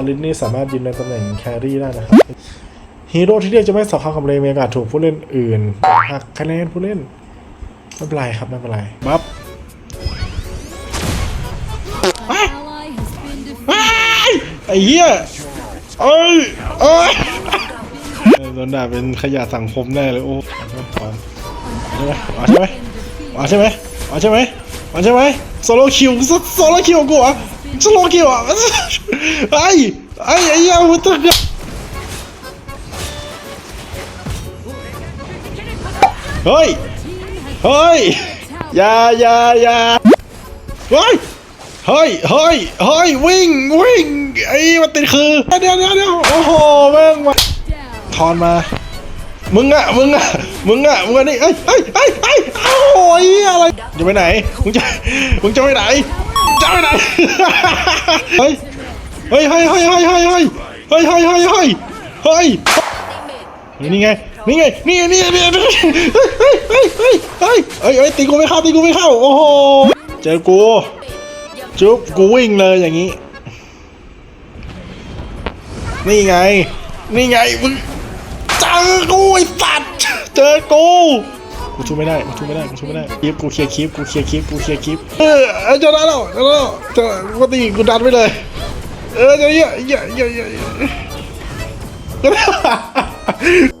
อาริสนี่สามารถยืนในตำแหน่งแครี่ได้นะครับฮีโร่ที่เรียกจะไม่สอดคล้องกับเลเมกาถูกผู้เล่นอื่นหักคะแนนผู้เล่นไม่เป็นไรครับไม่เป็นไรบัฟไอ้เหี้ยเอ้ยเอ้ยโดนด่าเป็นขยะสังคมแน่เลยโอ้เอาใช่ไหมเอาใช่ไหมเอาใช่ไหมเอาใช่ไหมโซโลคิวโซโลคิวกูอะ โซโลคิวอะไอ้ไอ้ไอ้เหี้ยมันตึกอะเฮ้ย เฮ้ยอย่าอย่าอย่าเฮ้ย เฮ้ย เฮ้ย เฮ้ย วิ่ง วิ่ง ไอ้มันติดคือ เดี๋ยวเดี๋ยวเดี๋ยวโอ้โห แม่งมาทอนมา มึงอะมึงอะมึงอะมึงอะนี่เอ้ยเอ้ยเอ้ยเอ้ยโอ้ยอะไร จะไปไหน มึงจะ มึงจะไปไหน จะไปไหนเฮ้ยเฮ้ยเฮ้ยเฮ้ยเฮ้ยเฮ้ยเฮ้ยเฮ้ยเฮ้ยเฮ้ยเฮ้ยเฮ้ยนี่ไงนี่ไงนี่ไงนี่ไงนี่ไงเฮ้ยเฮ้ยเฮ้ยเฮ้ยเฮ้ยเฮ้ยเฮ้ยตีกูไม่เข้าตีกูไม่เข้าโอ้โหเจอกูจุ๊บกูวิ่งเลยอย่างนี้ นี่ไง นี่ไงมึงเจอกูไอ้สัตว์เจอกู กูช่วยไม่ได้กูช่วยไม่ได้กูช่วยไม่ได้คลิปกูเคลียร์คลิปกูเคลียร์คลิปกูเคลียร์คลิปเออเอาเจะได้แล้วเจะได้แล้วเจะปกติกูดันไปเลย เออเจะเยอะเยอะเยอะเยอะเยอะ